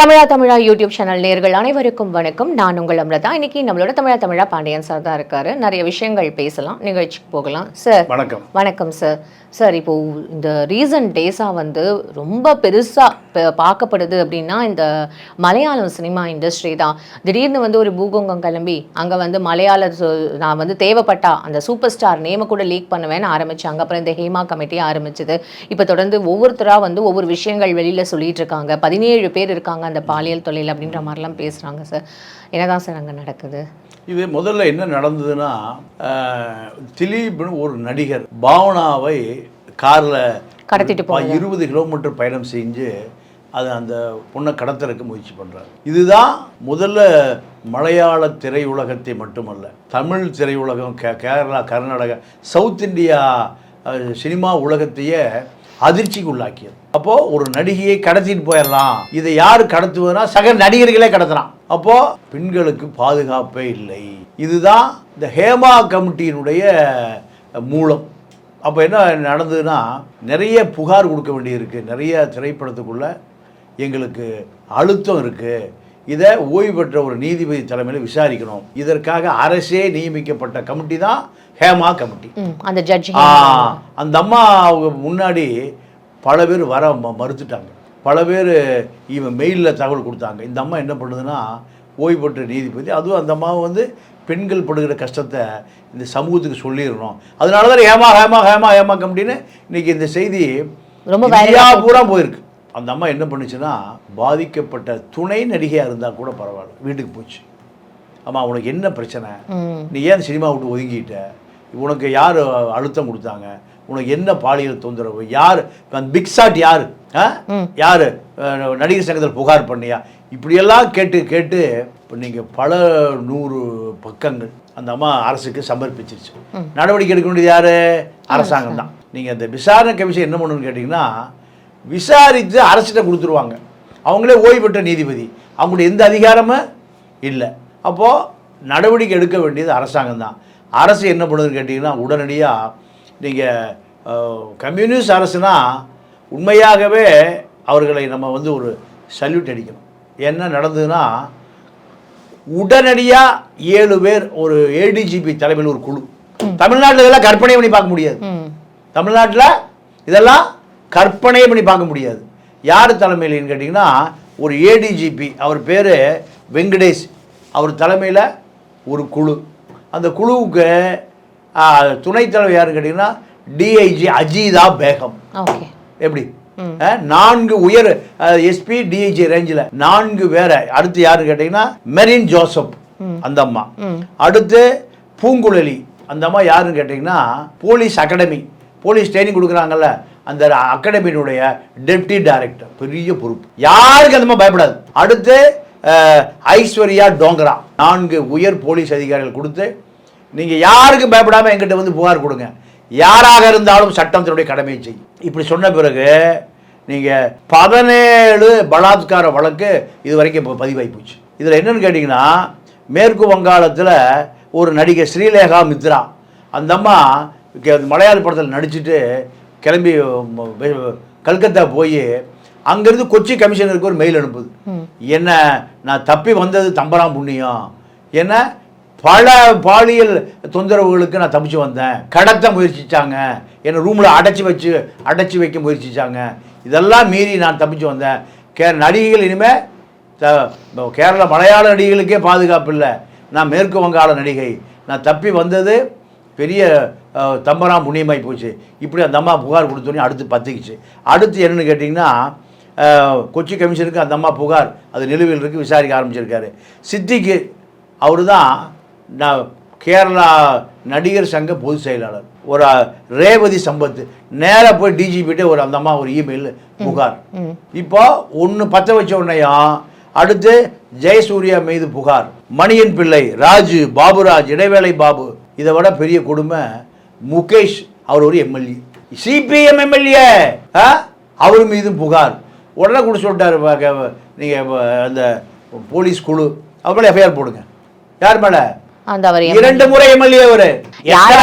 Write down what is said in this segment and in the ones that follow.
Tamizha Tamizha YouTube channel நேர்கள் அனைவருக்கும் வணக்கம். நான் உங்கள் அம்ரதா. இன்னைக்கு நம்மளோட தமிழா தமிழா பாண்டியன் சார் தான் இருக்காரு. நிறைய விஷயங்கள் பேசலாம் நிகழ்ச்சிக்கு போகலாம். சார் வணக்கம். வணக்கம் சார். சார் இப்போ இந்த ரீசன்ட் டேஸாக வந்து ரொம்ப பெருசாக பார்க்கப்படுது அப்படின்னா இந்த மலையாளம் சினிமா இண்டஸ்ட்ரி தான். திடீர்னு வந்து ஒரு பூகம்பம் கிளம்பி அங்கே வந்து மலையாள நான் வந்து தேவைப்பட்டா அந்த சூப்பர் ஸ்டார் நேமை கூட லீக் பண்ணுவேன்னு ஆரம்பித்தாங்க அப்புறம் இந்த ஹேமா கமிட்டி ஆரம்பிச்சது. இப்போ தொடர்ந்து ஒவ்வொருத்தராக வந்து ஒவ்வொரு விஷயங்கள் வெளியில் சொல்லிட்டு இருக்காங்க. பதினேழு பேர் இருக்காங்க அந்த பாலியல் தொழில் அப்படின்ற மாதிரிலாம் பேசுகிறாங்க சார். என்னதான் சார் அங்கே நடக்குது? இது முதல்ல என்ன நடந்ததுன்னா திலீப்னு ஒரு நடிகர் பாவனாவை காரில் கடத்திட்டு. இருபது கிலோமீட்டர் பயணம் செஞ்சு அது அந்த பொண்ணை கடத்துறதுக்கு முயற்சி பண்ணுறாரு இதுதான் முதல்ல மலையாள திரையுலகத்தை மட்டுமல்ல தமிழ் திரையுலகம் K Kerala Karnataka south India cinema உலகத்தையே அதிர்ச்சிக்கு உள்ளாக்கியது அப்போ ஒரு நடிகையை கடத்திட்டு போயிடலாம். இதை யார் கடத்துவதுனா சக நடிகர்களே கடத்துறான் அப்போ பெண்களுக்கு பாதுகாப்பே இல்லை. இதுதான் இந்த ஹேமா கமிட்டியினுடைய மூலம். அப்போ என்ன நடந்ததுன்னா நிறைய புகார் கொடுக்க வேண்டியிருக்கு. நிறைய திரைப்படத்துக்குள்ள எங்களுக்கு அழுத்தம் இருக்குது இதை ஓய்வு பெற்ற ஒரு நீதிபதி தலைமையில் விசாரிக்கணும். இதற்காக அரசே நியமிக்கப்பட்ட கமிட்டி தான் ஹேமா கமிட்டி. அந்த ஜட்ஜ் அந்த அம்மா அவங்க முன்னாடி பல பேர் வர மறுத்துட்டாங்க. பல பேர் இவன் மெயிலில் தகவல் கொடுத்தாங்க. இந்த அம்மா என்ன பண்ணுதுன்னா ஓய்வு பெற்ற நீதிபதி அதுவும் அந்த அம்மாவை வந்து பெண்கள் படுகிற கஷ்டத்தை இந்த சமூகத்துக்கு சொல்லிடணும். அதனால தான் ஹேமா ஹேமா ஹேமா ஹேமா கமிட்டின்னு இன்னைக்கு இந்த செய்தி ரொம்ப பூரா போயிருக்கு. அந்த அம்மா என்ன பண்ணுச்சுன்னா பாதிக்கப்பட்ட துணை நடிகையாக இருந்தால் கூட பரவாயில்ல. வீட்டுக்கு போச்சு. அம்மா உனக்கு என்ன பிரச்சனை? நீ ஏன் சினிமா விட்டு ஒதுங்கிட்ட? உனக்கு யார் அழுத்தம் கொடுத்தாங்க? உனக்கு என்ன பாலியல் தொந்தரவு? யார்? அந்த பிக் ஷாட் யார்? யார்? நடிகர் சங்கத்தில் புகார் பண்ணியா? இப்படியெல்லாம் கேட்டு கேட்டு இப்போ நீங்கள் பல நூறு பக்கங்கள் அந்த அம்மா அரசுக்கு சமர்ப்பிச்சிருச்சு. நடவடிக்கை எடுக்க வேண்டியது யார்? அரசாங்கம் தான். நீங்கள் அந்த விசாரணை கமிஷன் என்ன பண்ணணும்னு கேட்டிங்கன்னா விசாரித்து அரசிட்ட கொடுத்துருவாங்க. அவங்களே ஓய்வு பெற்ற நீதிபதி. அவங்களுடைய எந்த அதிகாரமும் இல்லை. அப்போது நடவடிக்கை எடுக்க வேண்டியது அரசாங்கம் தான். அரசு என்ன பண்ணுதுன்னு கேட்டிங்கன்னா உடனடியாக நீங்கள் கம்யூனிஸ்ட் அரசுனா உண்மையாகவே அவர்களை நம்ம வந்து ஒரு சல்யூட் அடிக்கணும். என்ன நடந்ததுன்னா உடனடியாக ஏழு பேர் ஒரு ஏடிஜிபி தலைமையில் ஒரு குழு. தமிழ்நாட்டில் இதெல்லாம் கற்பனை பண்ணி பார்க்க முடியாது. தமிழ்நாட்டில் இதெல்லாம் கற்பனை பண்ணி பார்க்க முடியாது. யார் தலைமையிலன்னு கேட்டிங்கன்னா ஒரு ஏடிஜிபி அவர் பேர் வெங்கடேஷ். அவர் தலைமையில் ஒரு குழு. அந்த குழுவுக்கு துணைத் தலைவர் யாருன்னு கேட்டிங்கன்னா டிஐஜி அஜீதா பேகம். ஓகே. எப்படி? நான்கு உயர் எஸ்பி டிஐஜி ரேஞ்சில் நான்கு வேற. அடுத்து யாருன்னு கேட்டிங்கன்னா மெரின் ஜோசப் அந்த அம்மா. அடுத்து பூங்குழலி அந்த அம்மா யாருன்னு கேட்டிங்கன்னா போலீஸ் அகாடமி போலீஸ் ட்ரைனிங் கொடுக்குறாங்கல்ல அந்த அகாடமியினுடைய டெப்டி டைரக்டர் பெரிய பொறுப்பு. யாருக்கு அந்த மாதிரி பயப்படாது. அடுத்து ஐஸ்வர்யா டோங்கரா. நான்கு உயர் போலீஸ் அதிகாரிகள் கொடுத்து நீங்கள் யாருக்கும் பயப்படாமல் எங்கிட்ட வந்து புகார் கொடுங்க. யாராக இருந்தாலும் சட்டம் தன்னுடைய கடமையை செய்யும். இப்படி சொன்ன பிறகு நீங்கள் பதினேழு பலாத்கார வழக்கு இது வரைக்கும் இப்போ பதிவாகி போச்சு இதில் என்னன்னு கேட்டிங்கன்னா மேற்கு வங்காளத்தில் ஒரு நடிகை ஸ்ரீலேகா மித்ரா. அந்த அம்மா மலையாள படத்தில் நடிச்சிட்டு கிளம்பி கல்கத்தா போய் அங்கேருந்து கொச்சி கமிஷனருக்கு ஒரு மெயில் அனுப்புது. என்ன நான் தப்பி வந்தது தம்பராம் புண்ணியம். என்ன பல பாலியல் தொந்தரவுகளுக்கு நான் தப்பிச்சு வந்தேன். கடத்த முயற்சிச்சாங்க. என்னை ரூமில் அடைச்சி வச்சு அடைச்சி வைக்க முயற்சித்தாங்க இதெல்லாம் மீறி நான் தப்பிச்சு வந்தேன். கே நடிகைகள் இனிமேல் த கேரள மலையாள நடிகைகளுக்கே பாதுகாப்பு இல்லை. நான் மேற்கு வங்காள நடிகை. நான் தப்பி வந்தது பெரிய அஹ், தம்பராம் புண்ணியமாகி போச்சு. இப்படி அந்த அம்மா புகார் கொடுத்தோன்னே அடுத்து பத்திக்கிச்சு. அடுத்து என்னன்னு கேட்டிங்கன்னா கொச்சி கமிஷனுக்கு அந்த அம்மா புகார். அது நிலுவையில் இருக்குது விசாரிக்க ஆரம்பிச்சிருக்காரு. சித்திக்கு அவர் தான் நான் கேரளா நடிகர் சங்க பொதுச் செயலாளர். ஒரு ரேவதி சம்பத். நேராக போய் டிஜிபிட்டே ஒரு அந்த அம்மா ஒரு இமெயில் புகார். இப்போ ஒன்று பற்ற வச்ச உடனேயும் அடுத்து ஜெயசூர்யா மீது புகார். மணியன் பிள்ளை ராஜு பாபுராஜ் இடைவேளை பாபு இதை விட பெரிய கொடுமை முகேஷ் அவர் ஒரு எம்எல்ஏ. சிபிஎம் எம்எல்ஏ அவர் மீதும் புகார். உடனே கூட சொல்லிட்டாரு நீங்கள் அந்த போலீஸ் குழு. அவர் மேலே எஃப்ஐஆர் போடுங்க. யார் மேலே? அந்த அவர் இரண்டு முறை எம்எல்ஏ அவரு.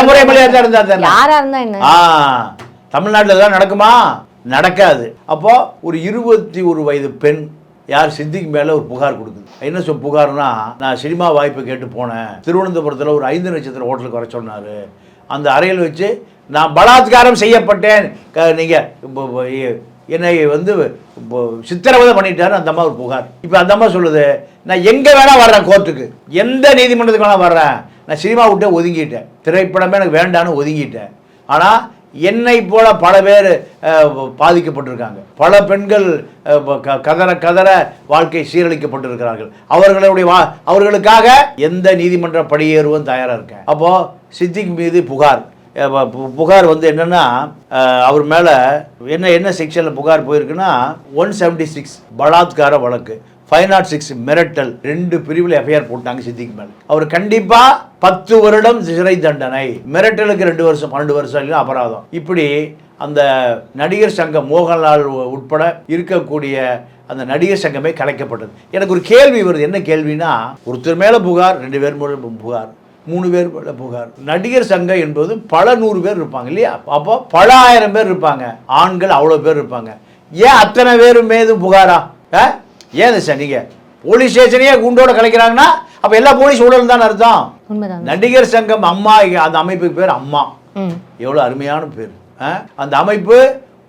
முறை எம்எல்ஏ இருந்தார். யாரா இருந்தா என்ன? ஆ தமிழ்நாட்டில் இதெல்லாம் நடக்குமா? நடக்காது. அப்போ ஒரு இருபத்தி ஒரு வயது பெண் யார் சித்திக்கு மேலே ஒரு புகார் கொடுக்குது என்ன சொல் புகார்னா நான் சினிமா வாய்ப்பு கேட்டு போனேன். திருவனந்தபுரத்தில் ஒரு ஐந்து நட்சத்திர ஹோட்டலுக்கு வர சொன்னார். அந்த அறையில் வச்சு நான் பலாத்காரம் செய்யப்பட்டேன். க- என்னை வந்து இப்போ சித்திரவதை பண்ணிட்டாரு அந்த அம்மா ஒரு புகார். இப்போ அந்த அம்மா சொல்லுது நான் எங்கே வேணால் வர்றேன் கோர்ட்டுக்கு. எந்த நீதிமன்றத்துக்கு வேணால் வர்றேன். நான் சினிமா விட்டே ஒதுங்கிட்டேன். திரைப்படமே எனக்கு வேண்டான்னு ஒதுங்கிட்டேன். ஆனால் என்னை போல பல பேர் பாதிக்கப்பட்டிருக்காங்க. பல பெண்கள் கதற கதற வாழ்க்கை சீரழிக்கப்பட்டிருக்கிறார்கள். அவர்களுடைய வா அவர்களுக்காக எந்த நீதிமன்ற படியேறுவும் தயாராக இருக்கேன். அப்போது சித்திக் மீது புகார். புகார் வந்து என்னென்னா அவர் மேலே என்ன என்ன செக்ஷனில் புகார் போயிருக்குன்னா ஒன் செவன்டி சிக்ஸ் பலாத்கார வழக்கு ஃபைவ் நாட் சிக்ஸ் மிரட்டல் ரெண்டு பிரிவில் எஃப்ஐஆர் போட்டாங்க சித்திக்கு மேலே. அவர் கண்டிப்பாக பத்து வருடம் சிறை தண்டனை மிரட்டலுக்கு ரெண்டு வருஷம் பன்னெண்டு வருஷம் இல்லைன்னா அபராதம். இப்படி அந்த நடிகர் சங்கம் மோகன்லால் உட்பட இருக்கக்கூடிய அந்த நடிகர் சங்கமே கலைக்கப்பட்டது. எனக்கு ஒரு கேள்வி வருது. என்ன கேள்வினா ஒருத்தர் மேலே புகார் ரெண்டு பேர் மூலம் புகார். மூணு பேர் புகார். நடிகர் சங்கம் என்பது பல நூறு பேர் இருப்பாங்க இல்லையா? அப்போ பல ஆயிரம் பேர் இருப்பாங்க ஆண்கள் அவ்வளோ பேர் இருப்பாங்க. ஏன் அத்தனை பேர் மீது புகாரா? ஏன் சார் நீங்கள் போலீஸ் ஸ்டேஷனையே குண்டோட கலைக்கிறாங்கன்னா அப்போ எல்லா போலீஸ் ஊழல் தான் அர்த்தம்? நடிகர் சங்கம் அம்மா அந்த அமைப்புக்கு பேர் அம்மா. எவ்வளோ அருமையான பேர்? அந்த அமைப்பு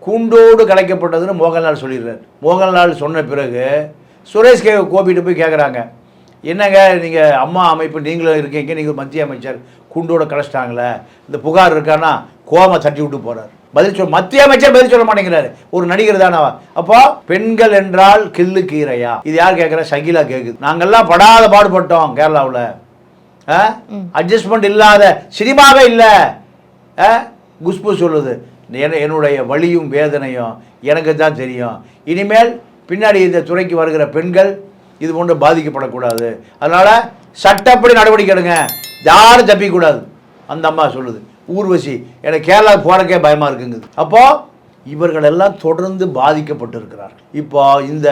கூண்டோடு கலைக்கப்பட்டதுன்னு மோகன்லால் சொல்லிடுறாரு. மோகன்லால் சொன்ன பிறகு சுரேஷ் கே கோபிட்டு போய் கேட்குறாங்க என்னங்க நீங்கள் அம்மா அமைப்பு நீங்களும் இருக்கீங்க நீங்கள் மத்திய அமைச்சர் கூண்டோட கலைச்சிட்டாங்களே இந்த புகார் இருக்கான்னா கோமா தட்டி விட்டு போறார். பதில் சொல் மத்திய அமைச்சர் பதில் சொல்ல மாட்டேங்கிறாரு. ஒரு நடிகர் தானே அவ. அப்போ பெண்கள் என்றால் கில்லு கீரையா? இது யார் கேட்குறா ஷகிலா கேட்குது நாங்கெல்லாம் படாத பாடுபட்டோம் கேரளாவில். அட்ஜஸ்ட்மெண்ட் இல்லாத சினிமாவே இல்லை. குஷ்பு சொல்லுது என- என்னுடைய வலியும் வேதனையும் எனக்கு தான் தெரியும். இனிமேல் பின்னாடி இந்த துறைக்கு வருகிற பெண்கள் இது போன்று பாதிக்கப்படக்கூடாது. அதனால் சட்டப்படி நடவடிக்கை எடுங்க. யாரும் தப்பிக்கூடாது அந்த அம்மா சொல்லுது. ஊர்வசி எனக்கு கேரளா போகிறக்கே பயமாக இருக்குங்குது. அப்போது இவர்கள் எல்லாம் தொடர்ந்து பாதிக்கப்பட்டிருக்கிறார்கள் இப்போ இந்த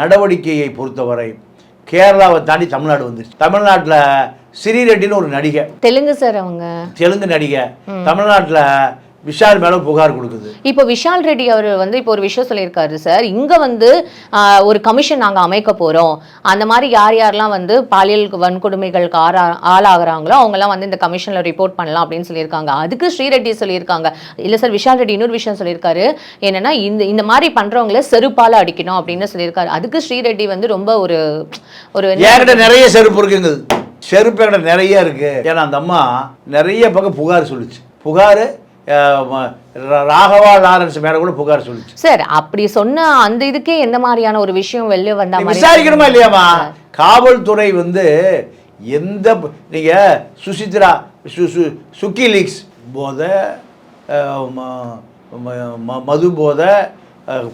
நடவடிக்கையை பொறுத்தவரை கேரளாவை தாண்டி தமிழ்நாடு வந்துருச்சு. தமிழ்நாட்டில் ஸ்ரீரெட்டின்னு ஒரு நடிகை. தெலுங்கு சார் அவங்க. தெலுங்கு நடிகை. தமிழ்நாட்டில் விஷால் மேலே புகார் கொடுக்குது. இப்போ விஷால் ரெட்டி அவர் வந்து இப்போ ஒரு விஷயம் சொல்லியிருக்காரு சார். இங்க வந்து ஒரு கமிஷன் நாங்க அமைக்க போறோம். அந்த மாதிரி யார் யாரெல்லாம் வந்து பாலியல் வன்கொடுமைகளுக்கு ஆறா ஆளாகிறாங்களோ அவங்கெல்லாம் வந்து இந்த கமிஷன்ல ரிப்போர்ட் பண்ணலாம் அப்படின்னு சொல்லியிருக்காங்க. அதுக்கு ஸ்ரீரெட்டி சொல்லியிருக்காங்க. இல்ல சார் விஷால் ரெட்டி இன்னொரு விஷயம் சொல்லியிருக்காரு. என்னன்னா இந்த இந்த மாதிரி பண்றவங்கள செருப்பால அடிக்கணும் அப்படின்னு சொல்லியிருக்காரு. அதுக்கு ஸ்ரீரெட்டி வந்து ரொம்ப ஒரு ஒரு நிறைய செருப்பு இருக்குங்க செருப்பு நிறைய இருக்கு. ஏன்னா அந்த அம்மா நிறைய பக்கம் புகார் சொல்லுச்சு. புகார் ராகவா லாரன்ஸ் மேலே கூட புகார் சொல்லுச்சு. சார் அப்படி சொன்ன அந்த இதுக்கே எந்த மாதிரியான ஒரு விஷயம் வெளில வந்த விசாரிக்கணுமா இல்லையாம்மா? காவல்துறை வந்து எந்த நீங்க சுசித்ரா சுக்கி லீக்ஸ் போதை மது போதை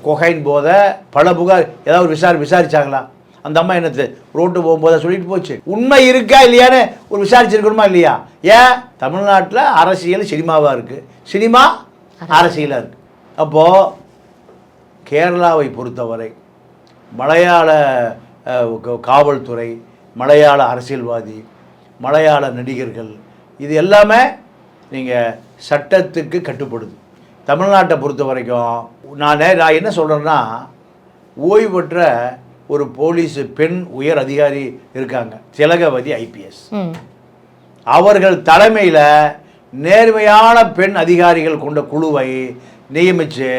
கொகைன் போதை பல புகார் ஏதாவது விசாரி விசாரிச்சாங்களா? அந்த அம்மா என்னது ரோட்டு போகும்போது சொல்லிட்டு போச்சு. உண்மை இருக்கா இல்லையான்னு ஒரு விசாரிச்சிருக்கணுமா இல்லையா? ஏன்? தமிழ்நாட்டில் அரசியல் சினிமாவாக இருக்குது சினிமா அரசியலாக இருக்குது அப்போது கேரளாவை பொறுத்தவரை மலையாள காவல்துறை மலையாள அரசியல்வாதி மலையாள நடிகர்கள் இது எல்லாமே நீங்கள் சட்டத்துக்கு கட்டுப்படுது. தமிழ்நாட்டை பொறுத்த வரைக்கும் நான் நான் என்ன சொல்கிறேன்னா ஓய்வு பெற்ற ஒரு போலீஸ் பெண் உயர் அதிகாரி இருக்காங்க. திலகவதி ஐபிஎஸ் அவர்கள் தலைமையில் நேர்மையான பெண் அதிகாரிகள் கொண்ட குழுவை நியமித்து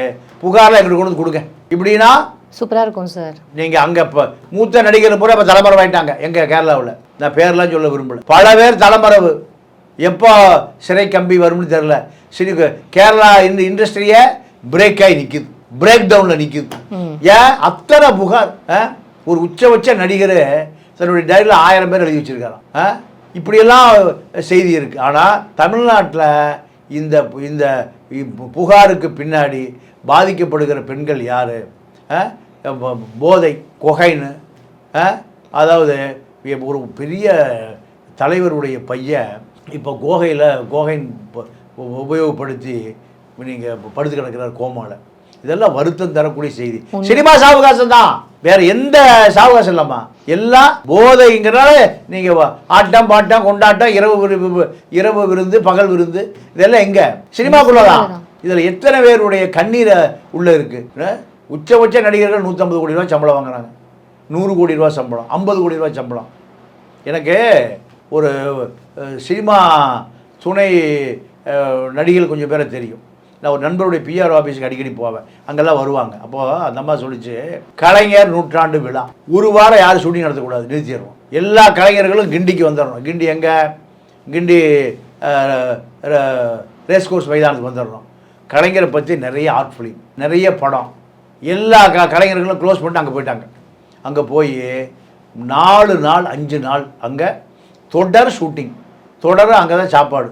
புகாரில் எங்களுக்கு கொண்டு வந்து கொடுங்க. இப்படின்னா சூப்பரா இருக்கும் சார் நீங்கள் அங்கே இப்போ மூத்த நடிகர் பூரா இப்போ தலைமறை ஆயிட்டாங்க. எங்கள் கேரளாவில். நான் பேர்லாம் சொல்ல விரும்பல. பல பேர் தலைமறைவு. எப்போ சிறை கம்பி வரும்னு தெரில சரி கேரளா இந்த இண்டஸ்ட்ரியை பிரேக் ஆகி நிற்குது பிரேக் டவுனில் நிற்குது ஏன்? அத்தனை புகார் ஆ? ஒரு உச்சபட்ச நடிகர் தன்னுடைய டைரியில் ஆயிரம் பேர் எழுதி வச்சிருக்காராம் ஆ? இப்படியெல்லாம் செய்தி இருக்குது ஆனால் தமிழ்நாட்டில் இந்த இந்த புகாருக்கு பின்னாடி பாதிக்கப்படுகிற பெண்கள் யார்? போதை கொகைன்னு அதாவது ஒரு பெரிய தலைவருடைய பையன் இப்போ கோகையில் கோகைன் உபயோகப்படுத்தி நீங்கள் படுத்து கிடக்கிறார் கோமாவில் இதெல்லாம் வருத்தம் தரக்கூடிய செய்தி. சினிமா சாவகாசம் தான் வேற எந்த சாவகாசம் இல்லம்மா எல்லாம் போதைங்கிறனால நீங்க ஆட்டம் பாட்டம் கொண்டாட்டம் இரவு இரவு விருந்து பகல் விருந்து இதெல்லாம் எங்க? சினிமாக்குள்ளதான். இதுல எத்தனை பேருடைய கண்ணீரை உள்ள இருக்கு? உச்சபட்ச நடிகர்கள் 150 கோடி ரூபாய் சம்பளம் வாங்குறாங்க. நூறு கோடி ரூபா சம்பளம் ஐம்பது கோடி ரூபா சம்பளம். எனக்கு ஒரு சினிமா துணை நடிகைகள் கொஞ்சம் பேரை தெரியும். நான் ஒரு நண்பருடைய பிஆர் ஆஃபீஸுக்கு அடிக்கடி போவேன். அங்கெல்லாம் வருவாங்க. அப்போது அந்த அம்மா சொல்லிச்சு கலைஞர் நூற்றாண்டு விழா. ஒரு வாரம் யாரும் ஷூட்டிங் நடத்தக்கூடாது. நிறுத்திடுவோம் எல்லா கலைஞர்களும் கிண்டிக்கு வந்துடணும் கிண்டி எங்கே? கிண்டி ரேஸ் கோர்ஸ் மைதானத்துக்கு வந்துடணும் கலைஞரை பற்றி நிறைய ஆர்ட் ஃபிலிம் நிறைய படம். எல்லா க கலைஞர்களும் க்ளோஸ் பண்ணிட்டு அங்கே போயிட்டாங்க. அங்கே போய் நாலு நாள் அஞ்சு நாள் அங்கே தொடர் ஷூட்டிங் தொடர் அங்கே தான் சாப்பாடு.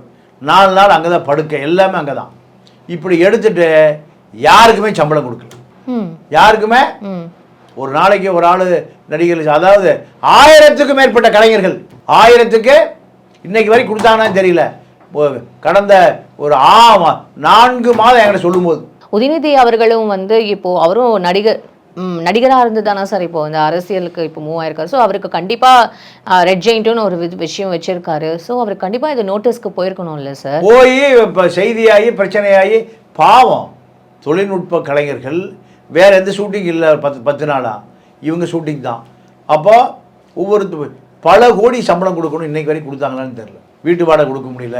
நாலு நாள் அங்கே தான் படுக்கை. எல்லாமே அங்கே தான் இப்படி எடுத்துட்டு யாருக்குமே சம்பளம் கொடுக்கல யாருக்குமே? ஒரு நாளைக்கு ஒரு ஆள் நடிகர்கள் அதாவது ஆயிரத்துக்கும் மேற்பட்ட கலைஞர்கள். ஆயிரத்துக்கு இன்னைக்கு வரை கொடுத்தாங்கன்னு தெரியல. கடந்த ஒரு ஆ நான்கு மாதம் என்கிட்ட சொல்லும்போது. உதயநிதி அவர்களும் வந்து இப்போ அவரும் நடிகர் நடிகராக இருந்து தானே சார்? இப்போ இந்த அரசியலுக்கு இப்போ மூவ் ஆயிருக்காரு. ஸோ அவருக்கு கண்டிப்பா ரெட் ஜெயிண்ட்டுன்னு ஒரு விஷயம் வச்சிருக்காரு. ஸோ அவருக்கு கண்டிப்பா இது நோட்டீஸ்க்கு போயிருக்கணும்ல சார்? போய் இப்போ செய்தியாகி பிரச்சனையாகி பாவம். தொழில்நுட்ப கலைஞர்கள் வேற எந்த ஷூட்டிங் இல்லை பத்து பத்து நாளா. இவங்க ஷூட்டிங் தான். அப்போ ஒவ்வொரு பல கோடி சம்பளம் கொடுக்கணும் இன்னைக்கு வரைக்கும் கொடுத்தாங்களான்னு தெரில வீட்டு வாடகை கொடுக்க முடியல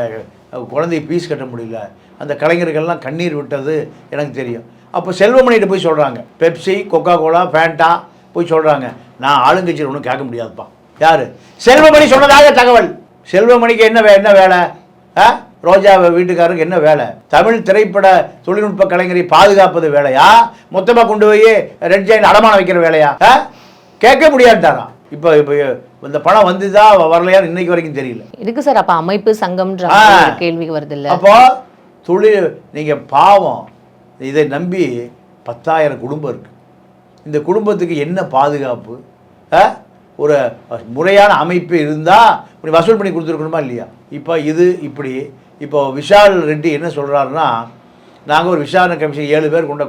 குழந்தைய ஃபீஸ் கட்ட முடியல. அந்த கலைஞர்கள்லாம் கண்ணீர் விட்டது எனக்கு தெரியும். அப்போ செல்வமணிகிட்ட போய் சொல்கிறாங்க பெப்சி கொக்கா கோலா ஃபேண்டா போய் சொல்கிறாங்க நான் ஆளுங்கட்சியில் ஒன்றும் கேட்க முடியாதுப்பா. யார்? செல்வமணி சொன்னதாக தகவல். செல்வமணிக்கு என்ன வே- என்ன வேலை? ஆ? ரோஜா வீட்டுக்காரருக்கு என்ன வேலை? தமிழ் திரைப்பட தொழில்நுட்ப கலைஞரை பாதுகாப்பது வேலையா? மொத்தமாக கொண்டு போய் ரெட் ஜெயின் அடமானம் வைக்கிற வேலையா? ஆ? கேட்க முடியாதுட்டாராம் இப்போ இப்போ இந்த பணம் வந்துதா வரலையான்னு இன்னைக்கு வரைக்கும் தெரியல. இதுக்கு சார் அப்ப அமைப்பு சங்கம்ன்ற கேள்வி வருது இல்ல? அப்போ தொழில் நீங்கள் பாவம். இதை நம்பி பத்தாயிரம் குடும்பம் இருக்கு. இந்த குடும்பத்துக்கு என்ன பாதுகாப்பு? ஒரு முறையான அமைப்பு இருந்தால் இப்படி வசூல் பண்ணி கொடுத்துருக்கணுமா இல்லையா? இப்போ இது இப்படி. இப்போ விஷால் ரெட்டி என்ன சொல்கிறாருன்னா நாங்கள் ஒரு விசாரணை கமிஷன் ஏழு பேர் கொண்ட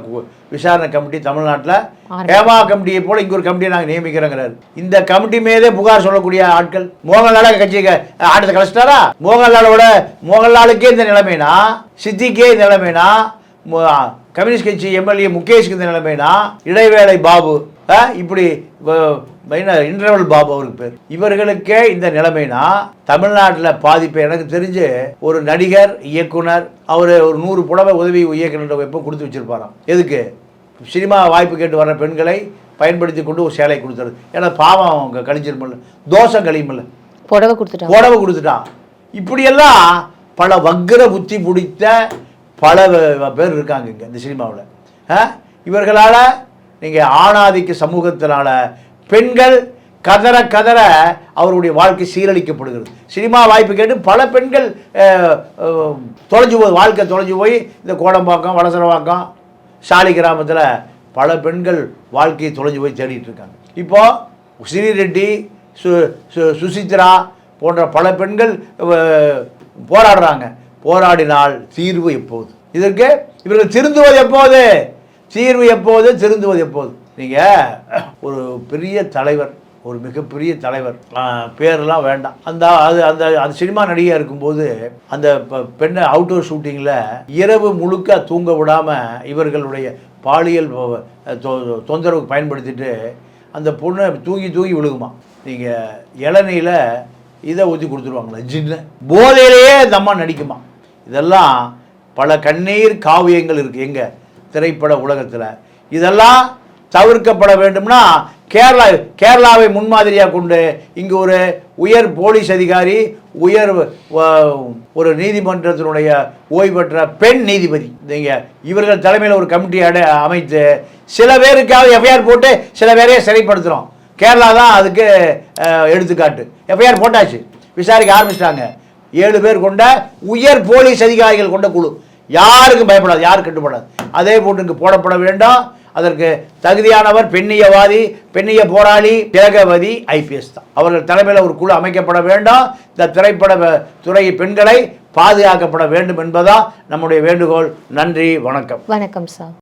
விசாரணை கமிட்டி தமிழ்நாட்டில் ஹேமா கமிட்டியை போல இங்கே ஒரு கமிட்டியை நாங்கள் நியமிக்கிறோங்கிறாரு. இந்த கமிட்டி மீதே புகார் சொல்லக்கூடிய ஆட்கள் மோகன்லால கட்சிக்கு ஆட்டத்தை கலைச்சிட்டாரா? மோகன்லாலோட மோகன்லாலுக்கே இந்த நிலைமைனா சித்திக்கே இந்த நிலைமைனா கம்யூனிஸ்ட் கட்சி எம்எல்ஏ முகேஷ்க்கு இந்த நிலைமைனா இடைவேளை பாபு இப்படி இன்டர்வல் பாபு அவருக்கு பேர். இவர்களுக்கே இந்த நிலைமைனா தமிழ்நாட்டில் பாதிப்பு எனக்கு தெரிஞ்சு ஒரு நடிகர் இயக்குனர் அவர் ஒரு நூறு புடவை உதவி இயக்குனர் எப்போ கொடுத்து வச்சிருப்பாராம். எதுக்கு? சினிமா வாய்ப்பு கேட்டு வர்ற பெண்களை பயன்படுத்தி கொண்டு ஒரு சேலை கொடுத்துரு ஏன்னா பாவம் அவங்க கழிச்சிருமில்ல தோசை கழியுமில்ல புடவை கொடுத்துட்டாங்க. புடவை கொடுத்துட்டான். இப்படியெல்லாம் பல வக்கிர புத்தி பிடித்த பல பேர் இருக்காங்க இங்கே இந்த சினிமாவில். இவர்களால் நீங்கள் ஆணாதிக்க சமூகத்தினால் பெண்கள் கதற கதற அவருடைய வாழ்க்கை சீரழிக்கப்படுகிறது. சினிமா வாய்ப்பு கேட்டு பல பெண்கள் தொலைஞ்சு போய் வாழ்க்கை தொலைஞ்சு போய் இந்த கோடம்பாக்கம் வடசரவாக்கம் சாலி கிராமத்தில் பல பெண்கள் வாழ்க்கையை தொலைஞ்சு போய் தேடிட்டு இருக்காங்க. இப்போது ஸ்ரீரெட்டி சு சு- சுசித்ரா போன்ற பல பெண்கள் போராடுறாங்க. போராடினால் தீர்வு எப்போது? இதற்கு இவர்கள் திருந்துவது எப்போது? தீர்வு எப்போது? திருந்துவது எப்போது? நீங்கள் ஒரு பெரிய தலைவர் ஒரு மிகப்பெரிய தலைவர் பேரெல்லாம் வேண்டாம். அந்த அது அந்த அந்த சினிமா நடிகையாக இருக்கும்போது அந்த பெண்ணை அவுட்டோர் ஷூட்டிங்கில் இரவு முழுக்க தூங்க விடாமல் இவர்களுடைய பாலியல் தொ- தொந்தரவுக்கு பயன்படுத்திட்டு அந்த பொண்ணை தூங்கி தூங்கி விழுகுமா? நீங்கள் இளநியில் இதை ஊற்றி கொடுத்துருவாங்களா ஜின்னு. போதையிலேயே இந்த அம்மா நடிக்குமா? இதெல்லாம் பல கண்ணீர் காவியங்கள் இருக்குது எங்கே? திரைப்பட உலகத்தில். இதெல்லாம் தவிர்க்கப்பட வேண்டும்னா கேரளா கேரளாவை முன்மாதிரியாக கொண்டு இங்கே ஒரு உயர் போலீஸ் அதிகாரி உயர் ஒரு நீதிமன்றத்தினுடைய ஓய்வு பெற்ற பெண் நீதிபதி. நீங்கள் இவர்கள் தலைமையில் ஒரு கமிட்டி அடை அமைத்து சில பேருக்காக எஃப்ஐஆர் போட்டு சில பேரையே சிறைப்படுத்துகிறோம் கேரளா தான் அதுக்கு எடுத்துக்காட்டு. எஃப்ஐஆர் போட்டாச்சு. விசாரிக்க ஆரம்பிச்சிட்டாங்க. ஏழு பேர் கொண்ட உயர் போலீஸ் அதிகாரிகள் கொண்ட குழு. யாருக்கும் பயப்படாது யாரும் கட்டுப்படாது. அதே போட்டு இங்கு போடப்பட வேண்டாம். அதற்கு தகுதியானவர் பெண்ணியவாதி பெண்ணிய போராளி திலகவதி ஐபிஎஸ் தான். அவர்கள் தலைமையில் ஒரு குழு அமைக்கப்பட வேண்டாம். இந்த திரைப்பட துறை பெண்களை பாதுகாக்கப்பட வேண்டும் என்பதா நம்முடைய வேண்டுகோள். நன்றி வணக்கம். வணக்கம் சார்.